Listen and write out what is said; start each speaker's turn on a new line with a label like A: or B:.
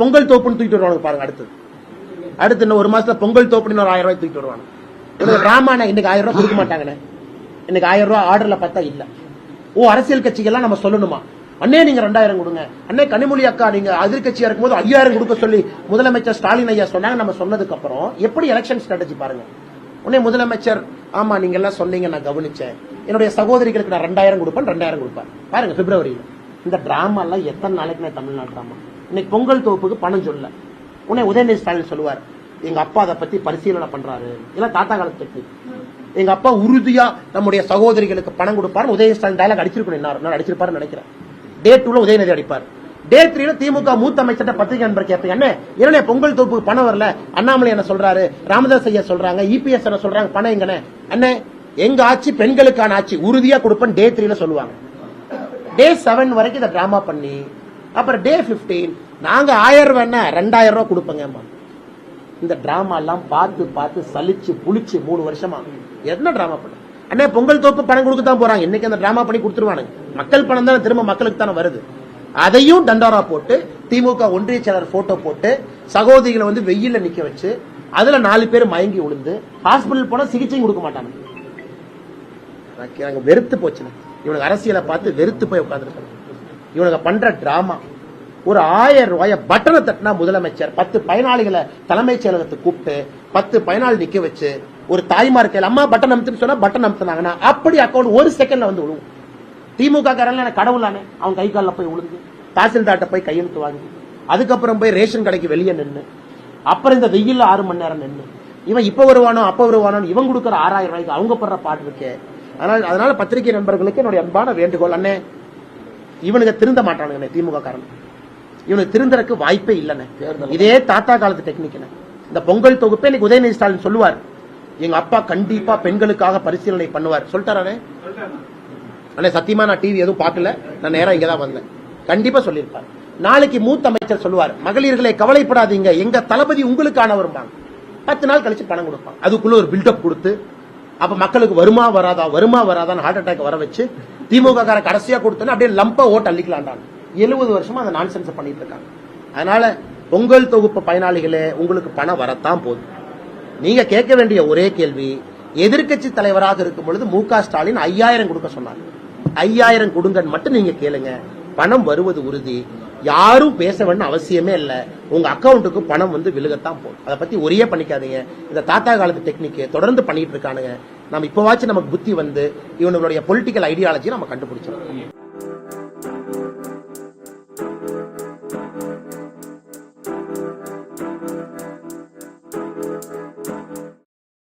A: பொங்கல் தோப்புன்னு தூக்கிட்டு வருவாங்க பாருங்க அடுத்தது. அடுத்து இன்னும் ஒரு மாசத்துல பொங்கல் தோப்புன்னு ஒரு ஆயிரம் ரூபாய் தூக்கிட்டு வருவாங்க டிராமாண்ணே இன்னைக்கு ஆயிரம் ரூபாய் கொடுக்க மாட்டாங்கண்ணே. இன்னைக்கு ஆயிரம் ரூபாய் ஆர்டர்ல பார்த்தா இல்ல. ஓ அரசியல் கட்சிகள்லாம் நம்ம சொல்லணுமா? அண்ணே நீங்க ரெண்டாயிரம் கொடுங்க. அண்ணே கனிமொழி அக்கா நீங்க எதிர்கட்சியா இருக்கும்போது ஐயாயிரம் கொடுக்க சொல்லி முதலமைச்சர் ஸ்டாலின் ஐயா சொன்னாங்க நம்ம சொன்னதுக்கு அப்புறம் எப்படி எலெக்ஷன் ஸ்ட்ராட்டஜி பாருங்க. உடனே முதலமைச்சர் ஆமா நீங்க எல்லாம் சொன்னீங்க நான் கவனிச்சேன். என்னுடைய சகோதரிகளுக்கு நான் ரெண்டாயிரம் கொடுப்பேன் ரெண்டாயிரம் கொடுப்பேன். பாருங்க பிப்ரவரியில. இந்த டிராமா எல்லாம் எத்தனை நாளைக்கு நான் தமிழ்நாடு டிராமா இன்னைக்கு பொங்கல் தொகுப்புக்கு பணம் சொல்ல உடனே உதயநிதி ஸ்டாலின் சொல்லுவார் எங்க அப்பா அதை பத்தி பரிசீலனை பண்றாரு. இல்ல தாத்தா காலத்து எங்க அப்பா உறுதியா நம்முடைய சகோதரிகளுக்கு பணம் கொடுப்பாரு உதயநிதி ஸ்டாலின் டயலாக் அடிச்சிருக்கணும் என்ன அடிச்சிருப்பாரு அடிச்சிருப்பாருன்னு நினைக்கிறேன். டே டூல உதயநிதி அடிப்பார். டே த்ரீல திமுக மூத்த அமைச்சர் பத்திரிகை நண்பர் கேட்பீங்க என்ன என்ன பொங்கல் தொகுப்புக்கு பணம் வரல? அண்ணாமலை என்ன சொல்றாரு ராமதாஸ் ஐயா சொல்றாங்க இபிஎஸ் என்ன சொல்றாங்க பணம் எங்கன்னு அண்ணே எங்க ஆட்சி பெண்களுக்கான ஆட்சி. உறுதியா கொடுப்பேன் டே த்ரீல சொல்லுவாங்க. டே செவன் வரைக்கும் இதை டிராமா பண்ணி அப்புறம் டே 15 நாங்க ஆயிரம் ரூபாய் ரெண்டாயிரம் ரூபாய் கொடுப்போங்க இந்த டிராமா எல்லாம் பார்த்து பார்த்து சலிச்சு புளிச்சு மூணு வருஷமா. என்ன டிராமா பண்ண? அண்ணே பொங்கல் தோப்பு பணம் கொடுக்க தான் போறாங்க. இன்னைக்கு அந்த டிராமா பண்ணி கொடுத்துருவானுங்க. மக்கள் பணம் தானே திரும்ப மக்களுக்கு தானே வருது. அதையும் தண்டோரா போட்டு திமுக ஒன்றிய செயலர் போட்டோ போட்டு சகோதரிகளை வந்து வெயில்ல நிக்க வச்சு அதுல நாலு பேர் மயங்கி விழுந்து ஹாஸ்பிட்டல் போனா சிகிச்சையும் கொடுக்க மாட்டாங்க வெறுத்து போச்சுங்க இவனுக்கு அரசியலை பார்த்து வெறுத்து போய் உட்காந்துருக்காங்க இவனுக்கு பண்ற டிராமா ஒரு ஆயிரம் ரூபாய பட்டனை தட்டினா முதலமைச்சர். பத்து பயனாளிகளை தலைமைச் செயலகத்தை கூப்பிட்டு பத்து பயனாளி நிக்க வச்சு ஒரு தாய்மார் கையில் அம்மா பட்டன் அமுத்துன்னு சொன்னா பட்டன் அமுத்துனாங்கன்னா அப்படி அக்கௌண்ட் ஒரு செகண்ட்ல வந்து விழுவும். திமுக காரன் எனக்கு கடவுளானே அவன் கை காலில் போய் விழுந்து தாசில்தார்ட்ட போய் கையெழுத்து வாங்கி அதுக்கப்புறம் போய் ரேஷன் கடைக்கு வெளியே நின்று அப்புறம் இந்த வெயில் ஆறு மணி நேரம் நின்று இவன் இப்ப வருவானோ அப்ப வருவானோ இவன் கொடுக்குற ஆறாயிரம் ரூபாய்க்கு அவங்க படுற பாட்டு இருக்கே. அதனால அதனால பத்திரிகை நண்பர்களுக்கு என்னுடைய அன்பான வேண்டுகோள். அண்ணே இவனுக்கு திருந்த மாட்டானுங்க திமுக காரன் இவனுக்கு திருந்தறக்கு வாய்ப்பே இல்லைண்ணே. இதே தாத்தா காலத்து டெக்னிக் இந்த பொங்கல் தொகுப்பை இன்னைக்கு உதயநிதி ஸ்டாலின் சொல்லுவார். எங்க அப்பா கண்டிப்பா பெண்களுக்காக பரிசீலனை பண்ணுவார். சொல்லிட்டாரே அண்ணே சத்தியமா நான் டிவி எதுவும் பார்க்கல. நான் நேரா இங்க தான் வந்தேன். கண்டிப்பா சொல்லியிருப்பார். நாளைக்கு மூத்த அமைச்சர் சொல்லுவார் மகளிர்களை கவலைப்படாதீங்க. எங்க தளபதி உங்களுக்கானவரும்பாங்க. பத்து நாள் கழிச்சு பணம் கொடுப்பாங்க அதுக்குள்ள ஒரு பில்டப் கொடுத்து அப்ப மக்களுக்கு வருமா வராதா வருமா வராதான்னு ஹார்ட் அட்டாக் வர வச்சு திமுக கார கடைசியா கொடுத்தோன்னு அப்படியே லம்ப ஓட்டு அள்ளிக்கலாண்டான் எழுபது வருஷமா அந்த நான்சென்ஸ் பண்ணிட்டு இருக்காங்க. அதனால பொங்கல் தொகுப்பு பயனாளிகளே உங்களுக்கு பணம் வரத்தான் போதும் நீங்க கேட்க வேண்டிய ஒரே கேள்வி எதிர்க்கட்சி தலைவராக இருக்கும் பொழுது மு க ஸ்டாலின் ஐயாயிரம் கொடுக்க சொன்னாங்க ஐயாயிரம் கொடுங்கன்னு மட்டும் நீங்க கேளுங்க. பணம் வருவது உறுதி. யாரும் பேச வேண்டும் அவசியமே இல்ல. உங்க அக்கவுண்ட்டுக்கு பணம் வந்து விழுகத்தான் போகும் அதை பத்தி ஒரே பண்ணிக்காதீங்க. இந்த தாத்தா காலத்து டெக்னிக் தொடர்ந்து பண்ணிட்டு இருக்கானுங்க. நம்ம இப்பவாச்சும் நமக்கு புத்தி வந்து இவனுடைய பொலிட்டிக்கல் ஐடியாலஜி நம்ம கண்டுபிடிச்சிடும்